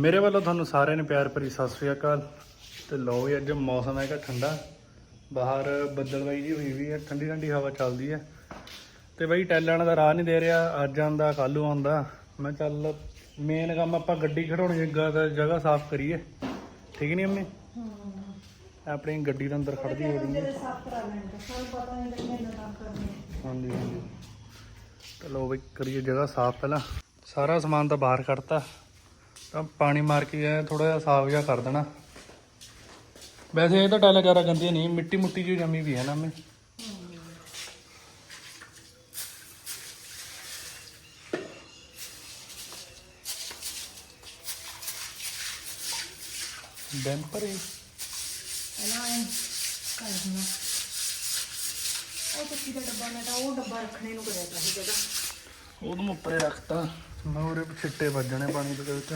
ਮੇਰੇ ਵੱਲੋਂ ਤੁਹਾਨੂੰ ਸਾਰਿਆਂ ਨੂੰ ਪਿਆਰ ਭਰੀ ਸਤਿ ਸ੍ਰੀ ਅਕਾਲ। ਤੇ ਲਓ ਵੀ ਅੱਜ ਮੌਸਮ ਹੈਗਾ ਠੰਡਾ। ਬਾਹਰ ਬੱਦਲਵਾਈ ਜੀ ਹੋਈ ਵੀ ਹੈ ਠੰਡੀ ਠੰਡੀ ਹਵਾ ਚੱਲਦੀ ਹੈ। ਤੇ ਬਈ ਟੈਲਣ ਦਾ ਰਾਹ ਨਹੀਂ ਦੇ ਰਿਹਾ ਅੱਜ ਆਂਦਾ ਕੱਲੂ ਆਉਂਦਾ। ਮੈਂ ਚੱਲ ਮੇਨ ਕੰਮ ਆਪਾਂ ਗੱਡੀ ਖੜਾਉਣੀ ਜਗ੍ਹਾ ਦਾ ਜਗ੍ਹਾ ਸਾਫ਼ ਕਰੀਏ। ਠੀਕ ਨਹੀਂ ਅੰਮੀ? ਆਪਣੀ ਗੱਡੀ ਦੇ ਅੰਦਰ ਖੜਦੀ ਹੋ ਰਹੀ ਹੈ ਹਾਂਜੀ ਹਾਂਜੀ। ਚਲੋ ਬਈ ਕਰੀਏ ਜਗ੍ਹਾ ਸਾਫ਼ ਪਹਿਲਾਂ। ਸਾਰਾ ਸਮਾਨ ਤਾਂ ਬਾਹਰ ਕੱਢਤਾ। ਤਾਂ ਪਾਣੀ ਮਾਰ ਕੇ ਐ ਥੋੜਾ ਜਿਹਾ ਸਾਫ਼ ਜਿਹਾ ਕਰ ਦੇਣਾ। ਵੈਸੇ ਇਹ ਤਾਂ ਟਾਇਲਾਂ ਜ਼ਿਆਦਾ ਗੰਦੀਆਂ ਨਹੀਂ ਮਿੱਟੀ ਮੁੱਟੀ ਜਿਹੀ ਜੰਮੀ ਵੀ ਹੈ ਨਾ ਮੈਂ ਬੈਂਪਰ ਹੀ। ਉਹ ਕੁੱਤੀ ਦਾ ਡੱਬਾ ਮੈਂ ਤਾਂ ਉਹ ਡੱਬਾ ਰੱਖਣੇ ਨੂੰ ਕਰਿਆ ਤਾਂ ਜਗ੍ਹਾ। ਉਹਨੂੰ ਉੱਪਰੇ ਰੱਖਤਾ। ਮੈਂ ਉਹਦੇ ਛਿੱਟੇ ਵੱਜਣੇ ਪਾਣੀ ਦੇ ਵਿੱਚ।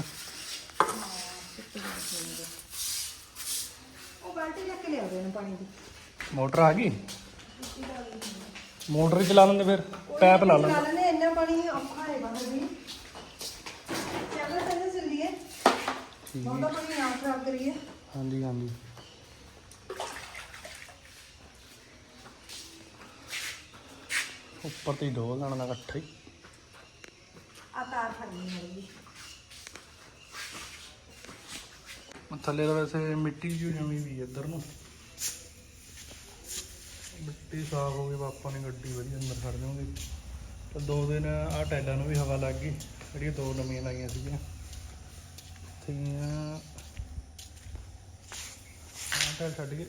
ਉਹ ਬਾਲਟੀ ਲੈ ਕੇ ਲਿਆ ਦੇ ਪਾਣੀ ਦੀ। ਮੋਟਰ ਆ ਗਈ? ਮੋਟਰ ਹੀ ਚਲਾ ਲੈਂਦੇ ਫਿਰ ਪੈਪ ਲਾ ਲੈਂਦੇ। ਲੈਣੇ ਇੰਨਾ ਪਾਣੀ ਔਖਾ ਹੈ ਬਾਹਰ ਵੀ। ਚੱਲ ਚੱਲ ਚੱਲੀਏ। ਬਹੁਤਾ ਪਾਣੀ ਨਾ ਖਰਾਬ ਕਰੀਏ। ਹਾਂਜੀ ਹਾਂਜੀ। ਉੱਪਰ ਤੇ ਡੋਲ ਲੈਣਾ ਇਕੱਠਾ ਹੀ। ਆ ਤਾਰ ਫੜਨੀ ਹੈਗੀ ਥੱਲੇ ਤਾਂ ਵੈਸੇ ਮਿੱਟੀ ਜਿਹੀ ਜਮੀ ਵੀ ਹੈ ਇੱਧਰ ਨੂੰ। ਮਿੱਟੀ ਸਾਫ਼ ਹੋ ਗਈ ਪਾਪਾ ਨੇ ਗੱਡੀ ਵਧੀਆ ਅੰਦਰ ਖੜ ਜਾਵਾਂਗੇ। ਤਾਂ ਦੋ ਦਿਨ ਆ ਟੈਲਾਂ ਨੂੰ ਵੀ ਹਵਾ ਲੱਗ ਗਈ, ਜਿਹੜੀਆਂ ਦੋ ਨਵੀਆਂ ਲਾਈਆਂ ਸੀਗੀਆਂ। ਤੀਆਂ ਆਹ ਟੈਲ ਛੱਡ ਕੇ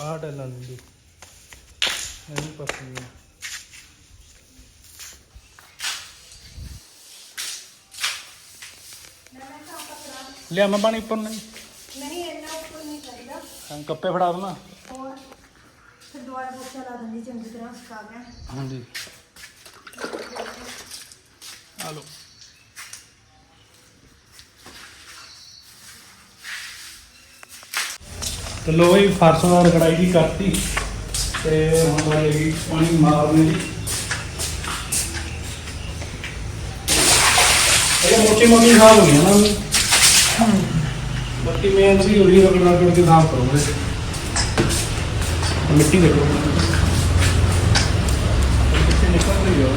ਆਹ ਟੈਲਾਂ ਲੈਂਦੇ ਇਹ ਪੱਕੀ ਹੈ ਲਿਆ ਮੈਂ ਪਾਣੀ ਉੱਪਰ ਨਹੀਂ। ਨਹੀਂ ਇੰਨਾ ਉੱਪਰ ਨਹੀਂ ਚਾਹੀਦਾ। ਹਾਂ, ਕੱਪੇ ਫੜਾ ਦਣਾ। ਹੋਰ ਫਿਰ ਦੁਬਾਰਾ ਪੋਚਾ ਲਾ ਦਿੰਦੀ ਚੰਗੀ ਤਰ੍ਹਾਂ ਸੁਕਾ ਕੇ। ਹਾਂਜੀ। ਆ ਲਓ। ਤੇ ਲੋ ਇਹ ਫਰਸ਼ ਵਾਰ ਕੜਾਈ ਦੀ ਕਰਤੀ। ਤੇ ਹੁਣ ਵਾਲੀ ਪਾਣੀ ਮਾਰਨੇ ਦੀ ਇਹ ਮੋਟੀ ਮੋਟੀ ਸਾਫ਼ ਹੋ ਗਈ ਨਾ। ਬਾਕੀ ਮੇਨ ਸੀ ਹੋਰੀ ਰਗੜ ਰਗੜ ਕੇ ਸਾਫ਼ ਕਰੋਗੇ ਮਿੱਟੀ ਦੇਖੋ ਕਿੱਥੇ ਨਿਕਲ ਰਹੀ ਹੈ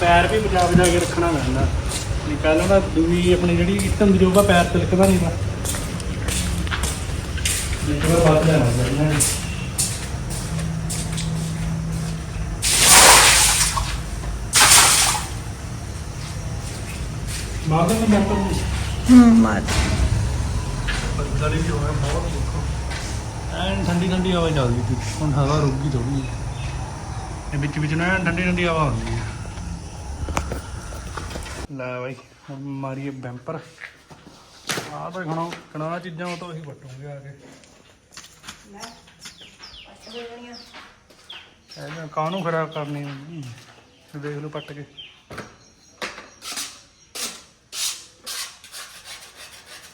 ਪੈਰ ਵੀ ਬਚਾ ਬਚਾ ਕੇ ਰੱਖਣਾ ਪੈਂਦਾ। ਨਹੀਂ ਪਹਿਲਾਂ ਤਾਂ ਦੂਈ ਆਪਣੀ ਜਿਹੜੀ ਇੱਟ ਹੁੰਦੀ ਉਹਦਾ ਪੈਰ ਤਿਲਕਦਾ ਨਹੀਂ ਤਾਂ। ਇੱਕ ਵਾਰ ਬਾਅਦ ਲੈਣਾ ਚਾਹੀਦਾ ਮਾਰ ਦੇ ਮੈਂ ਮੋਟਰ ਨੂੰ ਹੂੰ ਮਾਰ। ਬੱਦਲ ਵੀ ਹੋਇਆ ਬਹੁਤ ਦੇਖੋ। ਐਨ ਠੰਡੀ ਠੰਡੀ ਹਵਾ ਚੱਲਦੀ ਸੀ। ਹੁਣ ਹਵਾ ਰੁਕ ਗਈ ਥੋੜੀ ਇਹ ਵਿੱਚ ਵਿੱਚ ਨਾ ਐਨ ਠੰਡੀ ਠੰਡੀ ਹਵਾ ਹੁੰਦੀ ਹੈ। ਲੈ ਬਾਈ ਹੁਣ ਮਾਰੀਏ ਬੈਂਪਰ। ਆਹ ਤਾਂ ਖਣਾ ਕਣਾ ਚੀਜ਼ਾਂ ਉਹ ਤੋਂ ਅਸੀਂ ਵਟੂਗੇ ਆ ਕੇ। ਲੈ ਪੱਟ ਹੋ ਜਾਣੀਆਂ ਇਹਨਾਂ ਕਾਹਨੂੰ ਖਰਾਬ ਕਰਨੀ ਦੇਖ ਲਓ ਪੱਟ ਕੇ।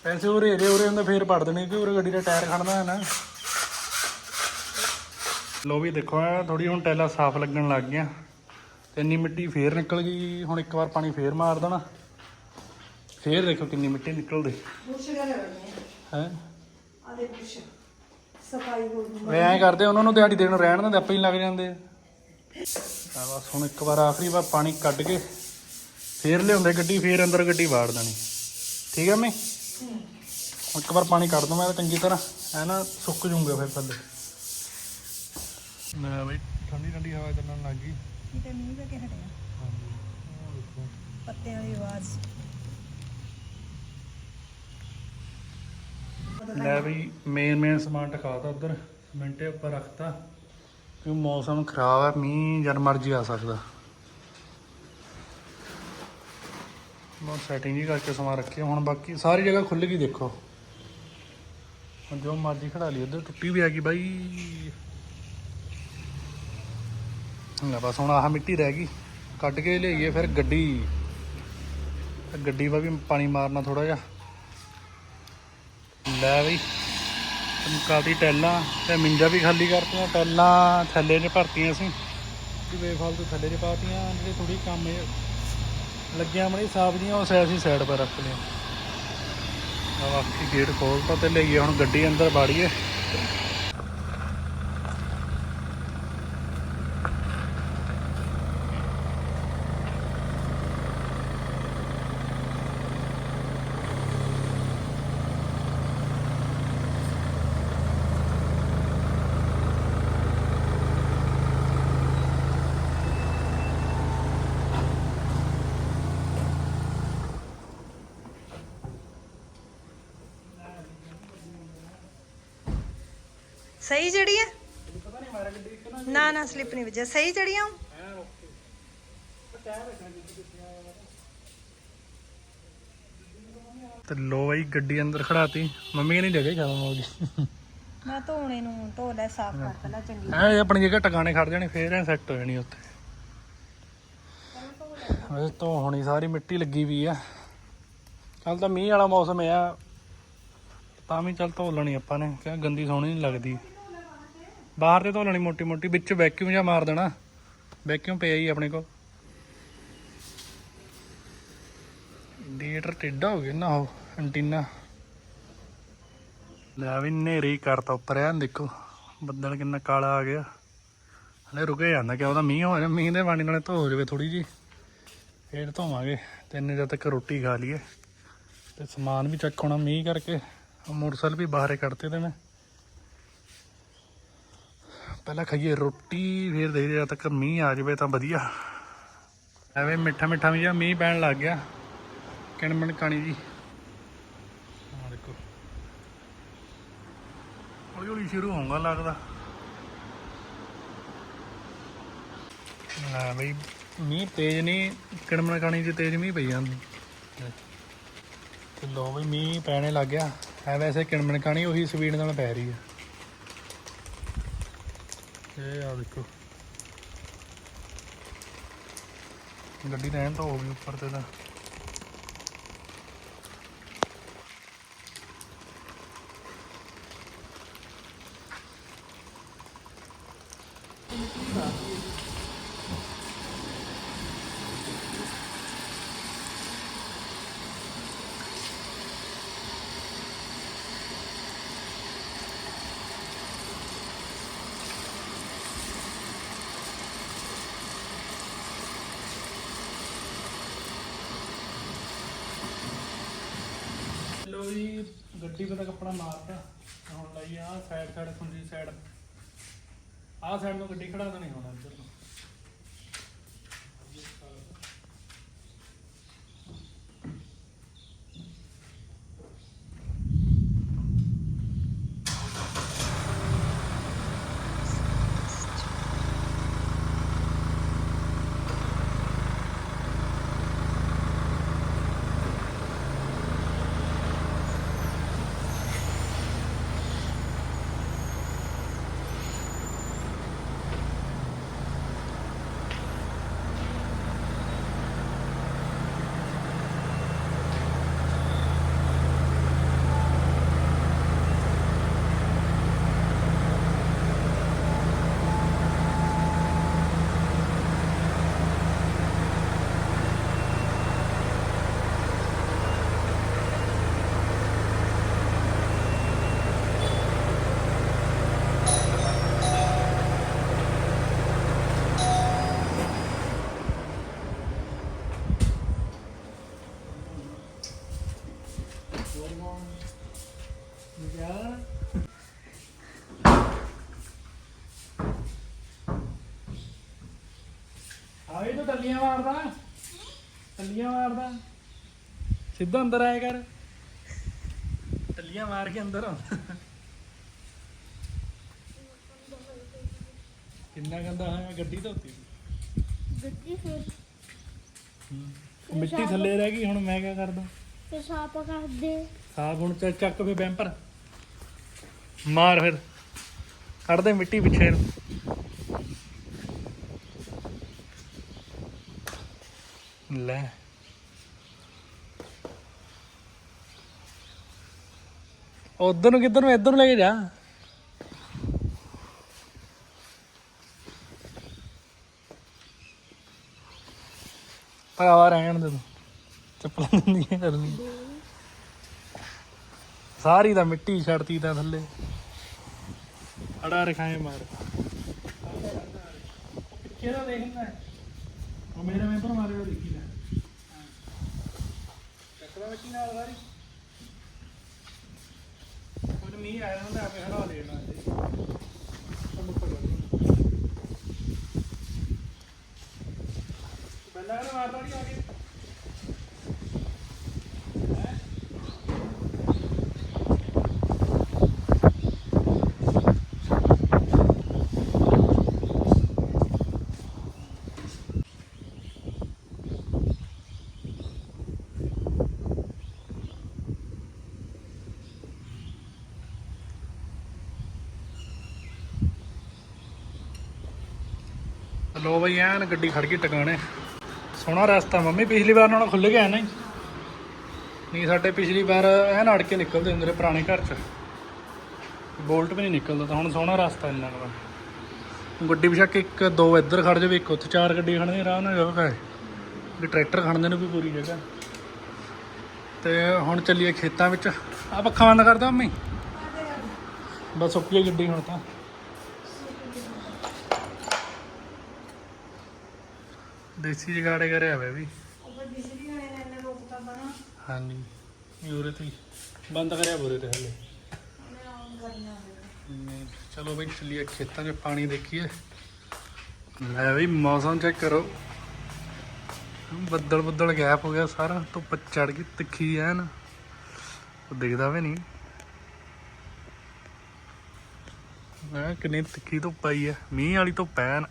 ਪੈਸੇ ਉਰੇ ਰੇ ਉਰੇ ਹੁੰਦੇ ਫੇਰ ਪੜ ਦੇਣੇ ਕਿ ਉਰੇ ਗੱਡੀ ਦਾ ਟਾਇਰ ਖੜਨਾ ਹੈ ਨਾ। ਲੋ ਵੀ ਦੇਖੋ ਆ ਥੋੜੀ ਹੁਣ ਟੈਲਾ ਸਾਫ਼ ਲੱਗਣ ਲੱਗ ਗਿਆ ਤੇ ਇੰਨੀ ਮਿੱਟੀ ਫੇਰ ਨਿਕਲ ਗਈ ਹੁਣ ਇੱਕ ਵਾਰ ਪਾਣੀ ਫੇਰ ਮਾਰ ਦੇਣਾ। ਫੇਰ ਦੇਖੋ ਕਿੰਨੀ ਮਿੱਟੀ ਨਿਕਲਦੀ। ਹੈ। ਦੇ ਸਫ਼ਾਈ ਹੋ ਗਈ। ਵੇ ਐਂ ਕਰਦੇ ਉਹਨਾਂ ਨੂੰ ਦਿਹਾੜੀ ਦੇਣ ਰਹਿਣ ਦਿੰਦੇ ਆਪੇ ਹੀ ਲੱਗ ਜਾਂਦੇ ਆ। ਆ ਬਸ ਹੁਣ ਇੱਕ ਵਾਰ ਆਖਰੀ ਵਾਰ ਪਾਣੀ ਕੱਢ ਕੇ ਫੇਰ ਲਿਆਉਂਦੇ ਗੱਡੀ ਫੇਰ ਅੰਦਰ ਗੱਡੀ ਵਾੜ ਦੇਣੀ। ਠੀਕ ਹੈ ਮੈਂ ਇੱਕ ਵਾਰ ਪਾਣੀ ਕੱਢ ਦਵਾਂ ਚੰਗੀ ਤਰ੍ਹਾਂ। ਐ ਨਾ ਸੁੱਕ ਜੂਗੇ ਫਿਰ ਥੱਲੇ। ਨਾ ਬਈ ਠੰਡੀ ਠੰਡੀ ਹਵਾ ਚੱਲਣ ਲੱਗ ਗਈ। ਕਿਤੇ ਮੀਂਹ ਪੈ ਕੇ ਹਟਿਆ। ਹਾਂਜੀ ਆਹ ਦੇਖੋ ਪੱਤਿਆਂ ਦੀ ਆਵਾਜ਼। ਲੈ ਬਈ ਮੇਨ ਮੇਨ ਸਮਾਨ ਟਿਕਾਤਾ ਉਧਰ। ਮਿੰਟੇ ਉੱਪਰ ਰੱਖਤਾ। ਕਿਉਂ ਮੌਸਮ ਖਰਾਬ ਹੈ ਮੀਂਹ ਜਦ ਮਰਜ਼ੀ ਆ ਸਕਦਾ। ਬਹੁਤ ਸੈਟਿੰਗ ਹੀ ਕਰਕੇ ਸਮਾਨ ਰੱਖੀ ਹੁਣ ਬਾਕੀ ਸਾਰੀ ਜਗ੍ਹਾ ਖੁੱਲ ਗਈ ਦੇਖੋ। ਹੁਣ ਜੋ ਮਰਜ਼ੀ ਖੜਾ ਲਈ ਉਧਰ ਟੁੱਟੀ ਵੀ ਆ ਗਈ ਬਾਈ। ਲੈ ਬਸ ਹੁਣ ਆਹ ਮਿੱਟੀ ਰਹਿ ਗਈ। ਕੱਢ ਕੇ ਲਿਆਈਏ ਫਿਰ ਗੱਡੀ। ਗੱਡੀ ਵਾ ਵੀ ਪਾਣੀ ਮਾਰਨਾ ਥੋੜਾ ਜਿਹਾ। ਲੈ ਬਈ ਚਮਕਾਤੀ ਟੈਲਾਂ, ਤੇ ਮਿੰਜਾ ਵੀ ਖਾਲੀ ਕਰਤੀਆਂ, ਟੈਲਾਂ ਥੱਲੇ ਨੇ ਭਰਤੀਆਂ ਸੀ ਮਿੱਟੀ ਬੇਫਾਲਤੂ ਥੱਲੇ 'ਚ ਪਾਤੀਆਂ ਜਿਹੜੇ ਥੋੜੀ ਕੰਮ ਇਹ ਲੱਗਿਆ ਮਣੀ ਦੀਆਂ ਉਹ ਸੈ ਅਸੀਂ ਸਾਈਡ 'ਪਰ ਰੱਖ ਲਿਆ ਆ ਬਾਕੀ ਗੇਟ ਖੋਲਤਾ ਤੇ ਲਈਏ ਹੁਣ ਗੱਡੀ ਅੰਦਰ ਬਾੜੀਏ ਸਹੀ ਜਿਹੜੀ ਹੈ ਨਹੀਂ ਨਾ ਨਾ ਸਲਿੱਪ ਨਹੀਂ ਵੱਜਿਆ। ਸਹੀ ਜਿਹੜੀ ਆ ਤੇ ਲੋ ਬਾਈ ਗੱਡੀ ਅੰਦਰ ਖੜਾਤੀ। ਮੰਮੀ ਕਹਿੰਦੀ ਜਗ੍ਹਾ ਹੋ ਗਈ ਮੈਂ ਧੋਣੇ ਨੂੰ ਧੋ ਲੈ ਸਾਫ਼ ਕਰ ਪਹਿਲਾਂ ਚੰਗੀ ਐ ਆਪਣੀ ਜਗ੍ਹਾ ਟਿਕਾਣੇ ਖੜ ਜਾਣੇ ਫੇਰ ਐ ਸੈੱਟ ਹੋ ਜਾਣੀ ਉੱਥੇ। ਵੈਸੇ ਤੋਂ ਹੁਣੀ ਸਾਰੀ ਮਿੱਟੀ ਲੱਗੀ ਵੀ ਆ। ਕੱਲ ਤਾਂ ਮੀਂਹ ਵਾਲਾ ਮੌਸਮ ਆ। ਤਾਂ ਵੀ ਚੱਲ ਧੋ ਲੈਣੀ ਆਪਾਂ ਨੇ ਕਿਹਾ ਗੰਦੀ ਸੋਹਣੀ ਨਹੀਂ ਲੱਗਦੀ। ਬਾਹਰ ਤੇ ਧੋ ਲੈਣੀ ਮੋਟੀ ਮੋਟੀ, ਵਿੱਚ ਵੈਕਿਊਮ ਜਾਂ ਮਾਰ ਦੇਣਾ। ਵੈਕਿਊਮ ਪਿਆ ਹੀ ਆਪਣੇ ਕੋਲ। ਇੰਡੀਕੇਟਰ ਟੇਢਾ ਹੋ ਗਿਆ ਨਾ ਉਹ, ਐਂਟੀਨਾ। ਲੈ ਵੀ ਨੇਰੀ ਕਰਤਾ ਉੱਪਰ ਆ ਦੇਖੋ, ਬੱਦਲ ਕਿੰਨਾ ਕਾਲਾ ਆ ਗਿਆ। ਹਲੇ ਰੁਕੇ ਜਾਂਦਾ ਕਿ ਉਹਦਾ ਮੀਂਹ ਹੋ ਜਾ ਮੀਂਹ ਦੇ ਪਾਣੀ ਨਾਲੇ ਧੋ ਹੋ ਜਾਵੇ ਥੋੜੀ ਜੀ ਫੇਰ ਧੋਵਾਂਗੇ ਤੇ ਇੰਨੇ ਜਦ ਤੱਕ ਰੋਟੀ ਖਾ ਲਈਏ। ਤੇ ਸਮਾਨ ਵੀ ਚੱਕ ਹੋਣਾ ਮੀਂਹ ਕਰਕੇ, ਮੋਟਰਸਾਈਕਲ ਵੀ ਬਾਹਰੇ ਕੱਢਤੇ ਤੇ ਮੈਂ। ਪਹਿਲਾਂ ਖਾਈਏ ਰੋਟੀ, ਫਿਰ ਦੇਖਦੇ ਜਦ ਤੱਕ ਮੀਂਹ ਆ ਜਾਵੇ ਤਾਂ ਵਧੀਆ। ਐਵੇਂ ਮਿੱਠਾ ਮਿੱਠਾ ਵੀ ਜਿਹਾ ਮੀਂਹ ਪੈਣ ਲੱਗ ਗਿਆ। ਕਿਣਮਣ ਕਾਣੀ ਜੀ। ਆਹ ਦੇਖੋ। ਹੌਲੀ ਹੌਲੀ ਸ਼ੁਰੂ ਹੋਊਗਾ ਲੱਗਦਾ। ਲੈ ਬਈ, ਮੀਂਹ ਤੇਜ਼ ਨਹੀਂ, ਕਿਣਮਣ ਕਾਣੀ ਜੀ ਤੇਜ਼ ਮੀਂਹ ਪਈ ਜਾਂਦੀ। ਤੇ ਲੋ ਬਈ, ਮੀਂਹ ਪੈਣੇ ਲੱਗ ਗਿਆ। ਐ ਵੈਸੇ ਕਿਣਮਣ ਕਾਣੀ ਉਹੀ ਸਪੀਡ ਨਾਲ ਪੈ ਰਹੀ ਹੈ ਇਹ ਆ ਦੇਖੋ। ਗੱਡੀ ਰਹਿਣ ਐਨ ਤਾਂ ਹੋ ਗਈ ਉੱਪਰ ਤੇ ਤਾਂ ਲੋ ਜੀ ਗੱਡੀ ਪਤਾ ਕੱਪੜਾ ਮਾਰਤਾ। ਹੁਣ ਲਈ ਆ ਸਾਈਡ ਸਾਈਡ ਖੁੰਜੀ ਸਾਈਡ ਆਹ ਸਾਈਡ ਨੂੰ ਗੱਡੀ ਖੜਾ ਤਾਂ ਨਹੀਂ ਹੋਣਾ ਇੱਧਰ ਨੂੰ ਯਾਰ ਆਏ ਤੂੰ ਟੱਲੀਆਂ ਮਾਰਦਾ। ਟੱਲੀਆਂ ਮਾਰਦਾ। ਸਿੱਧਾ ਅੰਦਰ ਆਇਆ ਕਰ। ਟੱਲੀਆਂ ਮਾਰ ਕੇ ਅੰਦਰ ਆਉਂਦਾ। ਕਿੰਨਾ ਗੰਦਾ ਹੋਇਆ? ਗੱਡੀ ਧੋਤੀ। ਗੱਡੀ ਫਿਰ। ਹੂੰ। ਮਿੱਟੀ ਥੱਲੇ ਰਹਿ ਗਈ ਹੁਣ ਮੈਂ ਕਿਆ ਕਰਦਾ? ਫਿਰ ਸਾਫ਼ ਕਰਦੇ। ਸਾਫ਼ ਹੁਣ ਚੱਕ ਚੱਕ ਫੇ ਬੈਂਪਰ। ਮਾਰ ਫਿਰ। ਕੱਢ ਦੇ ਮਿੱਟੀ ਪਿੱਛੇ ਨੂੰ। ਲੈ। ਉਧਰ ਨੂੰ ਕਿੱਧਰ ਨੂੰ, ਇੱਧਰ ਨੂੰ ਲੈ ਕੇ ਜਾ। ਭਰਾਵਾ ਰਹਿਣ ਦੇ ਤੂੰ। ਚੱਪਲਾਂ ਦਿੰਦੀਆਂ ਕਰਨੀ ਸਾਰੀ ਤਾਂ ਮਿੱਟੀ ਛੱਡਤੀ ਤਾਂ ਥੱਲੇ। ਅੜਾ ਰਖਾਏ ਮਾਰ। ਕਿਹੜਾ ਦੇਖਣਾ ਉਹ ਮੇਰੇ ਮੈਂਬਰ ਮਾਰੇ ਉਹ ਦੇਖੀ। ਲੈ ਚੱਕਦਾ ਮਿੱਟੀ ਨਾਲ ਸਾਰੀ। ਉਹ ਮੀਂਹ ਆਇਆ ਹੁੰਦਾ, ਆਪੇ ਹਲਾ ਲੈਣਾ ਤੇ ਕੰਮ ਕਰ ਬੰਦਾ ਨਾ ਮਾਰਦਾ ਨਹੀਂ ਆ ਕੇ ਲੋ ਬਈ, ਐਨ ਗੱਡੀ ਖੜ ਗਈ ਟਿਕਾਣੇ। ਸੋਹਣਾ ਰਸਤਾ। ਮੰਮੀ, ਪਿਛਲੀ ਵਾਰ ਨਾਲੋਂ ਖੁੱਲ ਗਿਆ ਨਹੀਂ? ਨਹੀਂ, ਸਾਡੇ ਪਿਛਲੀ ਵਾਰ ਐਨ ਅੜ ਕੇ ਨਿਕਲਦੇ ਹੁੰਦੇ ਪੁਰਾਣੇ ਘਰ 'ਚ। ਬੋਲਟ ਵੀ ਨਹੀਂ ਨਿਕਲਦਾ ਤਾਂ ਹੁਣ ਸੋਹਣਾ ਰਸਤਾ ਇੰਨਾ ਕੁ ਗੱਡੀ ਬਿਸ਼ੱਕ ਇੱਕ, ਦੋ ਇੱਧਰ ਖੜ ਜਾਵੇ, ਇੱਕ ਉੱਥੇ ਚਾਰ ਗੱਡੀ ਖੜਨੇ ਆਰਾਮ ਨਾਲ ਜਗ੍ਹਾ ਹੈ ਵੀ ਟਰੈਕਟਰ ਖੜਨੇ ਨੂੰ ਵੀ ਪੂਰੀ ਜਗ੍ਹਾ। ਤੇ ਹੁਣ ਚੱਲੀਏ ਖੇਤਾਂ ਵਿੱਚ। ਆ ਪੱਖਾ ਬੰਦ ਕਰਦਾ ਮੰਮੀ। ਬਸ, ਸੁੱਕ ਗਈ ਗੱਡੀ ਹੁਣ ਤਾਂ। ਦੇਸੀ ਜਗਾੜੇ ਕਰਿਆ ਹੋਇਆ ਵੀ। ਉੱਪਰ ਬਿਜਲੀ ਵਾਲੇ ਨੇ ਇਹਨੇ ਰੋਕਤਾ ਤਾਂ ਨਾ ਹਾਂਜੀ ਯੂਰੇ ਤੇ ਹੀ। ਬੰਦ ਕਰਿਆ ਬੁਰੇ ਤੇ ਹਲੇ। ਉਹਨੇ ਆਨ ਕਰਨਾ ਹੋਵੇਗਾ ਨਹੀਂ, ਚਲੋ ਬਈ ਚੱਲੀਏ ਖੇਤਾਂ 'ਚ ਪਾਣੀ ਦੇਖੀਏ। ਲੈ ਬਈ ਮੌਸਮ ਚੈੱਕ ਕਰੋ। ਬੱਦਲ ਬੱਦਲ ਗੈਪ ਹੋ ਗਿਆ ਸਾਰਾ ਧੁੱਪ ਚੜ ਗਈ ਤਿੱਖੀ ਐਨ। ਉਹ ਦਿਖਦਾ ਵੀ ਨਹੀਂ। ਮੈਂ ਕਿੰਨੀ ਤਿੱਖੀ ਧੁੱਪ ਆਈ ਹੈ ਮੀਂਹ ਵਾਲੀ ਧੁੱਪ ਐਨ।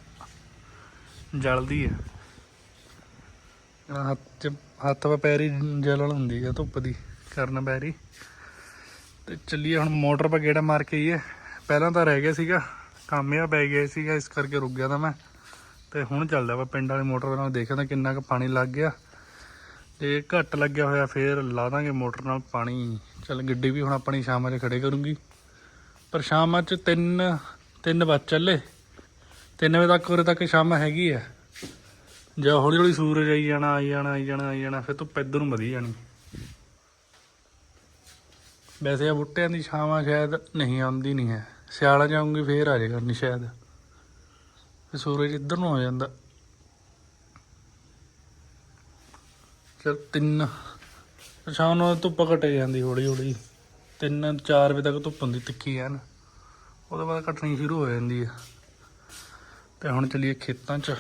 ਜਲਦੀ ਹੈ ਹੱਥ 'ਚ, ਹੱਥ ਵਾ ਪੈਰੀ ਜਲਣ ਹੁੰਦੀ ਹੈ ਧੁੱਪ ਦੀ, ਕਰਨ ਪੈਰੀ। ਤੇ ਚੱਲੀਏ ਹੁਣ, ਮੋਟਰ 'ਪਾ ਗੇੜਾ ਮਾਰ ਕੇ ਆਈਏ। ਪਹਿਲਾਂ ਤਾਂ ਰਹਿ ਗਿਆ ਸੀਗਾ, ਕੰਮ ਆ ਪੈ ਗਿਆ ਸੀਗਾ, ਇਸ ਕਰਕੇ ਰੁਕ ਗਿਆ ਤਾਂ ਮੈਂ। ਤੇ ਹੁਣ ਚੱਲਦਾ ਵਾ ਪਿੰਡ ਵਾਲੇ ਮੋਟਰ ਨਾਲ ਦੇਖਦਾ ਕਿੰਨਾ ਕੁ ਪਾਣੀ ਲੱਗ ਗਿਆ। ਜੇ ਘੱਟ ਲੱਗਿਆ ਹੋਇਆ, ਫੇਰ ਲਾ ਦਾਂਗੇ ਮੋਟਰ ਨਾਲ ਪਾਣੀ। ਚੱਲ ਗੱਡੀ ਵੀ ਹੁਣ ਆਪਣੀ ਸ਼ਾਮਾਂ 'ਚ ਖੜੇ ਕਰੂੰਗੀ। ਪਰ ਸ਼ਾਮਾਂ 'ਚ 3 3 ਵਜ ਚੱਲੇ। 3 ਵਜੇ ਤੱਕ, ਉਰੇ ਤੱਕ ਸ਼ਾਮ ਹੈਗੀ ਆ। ਜਾਂ ਹੌਲੀ ਹੌਲੀ ਸੂਰਜ ਆਈ ਜਾਣਾ ਆਈ ਜਾਣਾ ਆਈ ਜਾਣਾ ਆਈ ਜਾਣਾ, ਫਿਰ ਧੁੱਪ ਇੱਧਰ ਨੂੰ ਵਧੀ ਜਾਣੀ। ਵੈਸੇ ਆ ਬੂਟਿਆਂ ਦੀ ਛਾਵਾਂ ਸ਼ਾਇਦ ਨਹੀਂ, ਆਉਂਦੀ ਨਹੀਂ ਹੈ। ਸਿਆਲਾਂ ਜਾਊਂਗੀ ਫੇਰ ਆ ਜਾਏਗਾ ਨਹੀਂ ਸ਼ਾਇਦ। ਫਿਰ ਸੂਰਜ ਇੱਧਰ ਨੂੰ ਆ ਜਾਂਦਾ। ਚਲ ਤਿੰਨ, ਸ਼ਾਮ ਨੂੰ ਧੁੱਪ ਘਟ ਜਾਂਦੀ ਹੌਲੀ ਹੌਲੀ। ਤਿੰਨ 4 ਵਜੇ ਤੱਕ ਧੁੱਪ ਹੁੰਦੀ ਤਿੱਖੀ ਐਨ। ਉਹਦੇ ਬਾਅਦ ਘਟਣੀ ਸ਼ੁਰੂ ਹੋ ਜਾਂਦੀ ਹੈ। ਤੇ ਹੁਣ ਚਲੀਏ ਖੇਤਾਂ 'ਚ।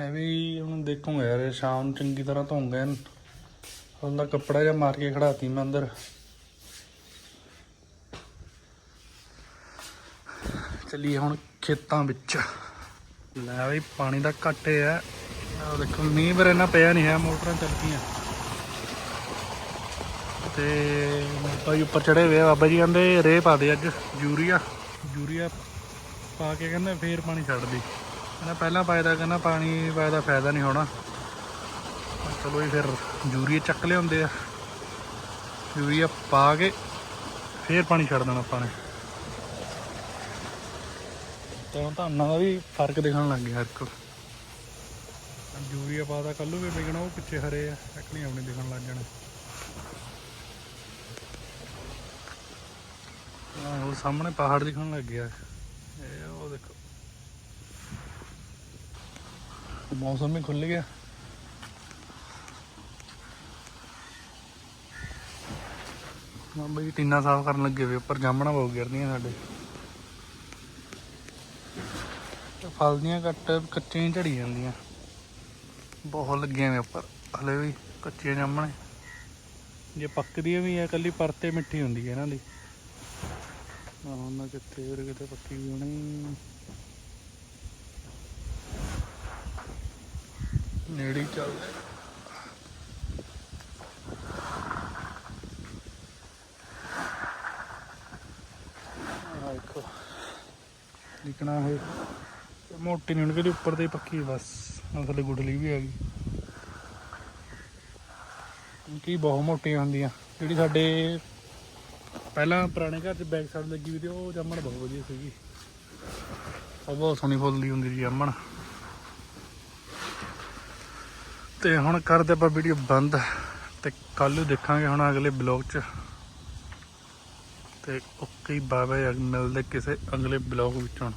ਹੈ ਵੀ ਹੁਣ ਦੇਖੂੰਗਾ ਯਾਰ, ਸ਼ਾਮ ਨੂੰ ਚੰਗੀ ਤਰ੍ਹਾਂ ਧੋਉਂਗਾ ਇਹਨੂੰ ਉਹਦਾ ਕੱਪੜਾ ਜਿਹਾ ਮਾਰ ਕੇ ਖੜਾਤੀ ਮੈਂ ਅੰਦਰ। ਚੱਲੀਏ ਹੁਣ ਖੇਤਾਂ ਵਿੱਚ। ਲੈ ਵੀ ਪਾਣੀ ਦਾ ਘੱਟ ਹੈ ਆਹ ਦੇਖੋ, ਮੀਂਹ ਪਰ ਇੰਨਾ ਪਿਆ ਨਹੀਂ ਹੈ, ਮੋਟਰਾਂ ਚੱਲਦੀਆਂ ਪਈਆਂ। ਤੇ ਬਾਬਾ ਜੀ ਉੱਪਰ ਚੜੇ ਹੋਏ ਆ। ਬਾਬਾ ਜੀ ਕਹਿੰਦੇ, ਰੇਹ ਪਾ ਦੇ ਅੱਜ, ਯੂਰੀਆ। ਯੂਰੀਆ ਪਾ ਕੇ ਕਹਿੰਦੇ ਫੇਰ ਪਾਣੀ ਛੱਡ ਦੇ। ਕਹਿੰਦਾ ਪਹਿਲਾਂ ਪਾਇਆ ਦਾ ਕਹਿੰਦਾ ਪਾਣੀ ਪਾਇਆ ਦਾ ਫਾਇਦਾ ਨਹੀਂ ਹੋਣਾ। ਚਲੋ ਜੀ, ਫਿਰ ਯੂਰੀਆ ਚੱਕ ਲਿਆਉਂਦੇ ਆ। ਯੂਰੀਆ ਪਾ ਕੇ ਫੇਰ ਪਾਣੀ ਛੱਡ ਦੇਣਾ ਆਪਾਂ ਨੇ। ਤਾਂ ਹੁਣ ਧਾਨਾਂ ਦਾ ਵੀ ਫ਼ਰਕ ਦਿਖਣ ਲੱਗ ਗਿਆ ਇੱਕ। ਯੂਰੀਆ ਪਾਦਾ ਕੱਲੂ ਵੀ ਵਿਕਣਾ, ਉਹ ਪਿੱਛੇ ਹਰੇ ਆ ਇੱਕ ਨਹੀਂ ਦਿਖਣ ਲੱਗ ਜਾਣੇ। ਆਹ ਉਹ ਸਾਹਮਣੇ ਪਹਾੜ ਦਿਖਣ ਲੱਗ ਗਿਆ। ਇਹ ਮੌਸਮ ਵੀ ਖੁੱਲ ਗਿਆ। ਮਾਂ ਬਈ ਟੀਨਾ ਸਾਫ਼ ਕਰਨ ਲੱਗੇ ਵੇ ਉੱਪਰ ਜਾਮਣਾ ਬਹੁਤ ਗਿਰਦੀਆਂ ਸਾਡੇ। ਤੇ ਫਲ ਦੀਆਂ ਕੱਟ ਕੱਚੀਆਂ ਝੜੀ ਜਾਂਦੀਆਂ। ਬਹੁਤ ਲੱਗੀਆਂ ਨੇ ਉੱਪਰ ਹਲੇ ਵੀ ਕੱਚੀਆਂ ਜਾਮਣੇ। ਜੇ ਪੱਕਦੀਆਂ ਵੀ ਆ ਕੱਲੀ ਪਰਤੇ ਮਿੱਠੀ ਹੁੰਦੀ ਹੈ ਇਹਨਾਂ ਦੀ। ਨਾ ਉਹਨਾਂ ਕਿੱਥੇ ਹੋਰ ਕਿਤੇ ਪੱਕੀ ਹੋਣੀ। ਨੇੜੇ ਹੀ ਚੱਲਦੇ ਦੇਖੋ ਲਿਖਣਾ ਹੈ ਮੋਟੀ ਨਹੀਂ ਉਹਨੂੰ ਉੱਪਰ ਤੇ ਪੱਕੀ ਬਸ। ਆਹ ਥੱਲੇ ਗੁੱਡਲੀ ਵੀ ਆ ਗਈ ਕੀ ਬਹੁਤ ਮੋਟੀਆਂ ਹੁੰਦੀਆਂ। ਜਿਹੜੀ ਸਾਡੇ ਪਹਿਲਾਂ ਪੁਰਾਣੇ ਘਰ 'ਚ ਬੈਕ ਸਾਈਡ ਲੱਗੀ ਵੀ ਤੇ ਉਹ ਜਾਮਣ ਬਹੁਤ ਵਧੀਆ ਸੀਗੀ। ਉਹ ਬਹੁਤ ਸੋਹਣੀ ਫੁੱਲਦੀ ਹੁੰਦੀ ਸੀ ਜਾਮਣ। ਤੇ ਹੁਣ ਕਰਦੇ ਆਪਾਂ ਵੀਡੀਓ ਬੰਦ ਤੇ ਕੱਲ ਨੂੰ ਦੇਖਾਂਗੇ ਹੁਣ ਅਗਲੇ ਬਲੌਗ 'ਚ। ਤੇ ਓਕੇ ਬਾਏ ਬਾਏ ਮਿਲਦੇ ਕਿਸੇ ਅਗਲੇ ਬਲੌਗ ਵਿੱਚ ਹੁਣ।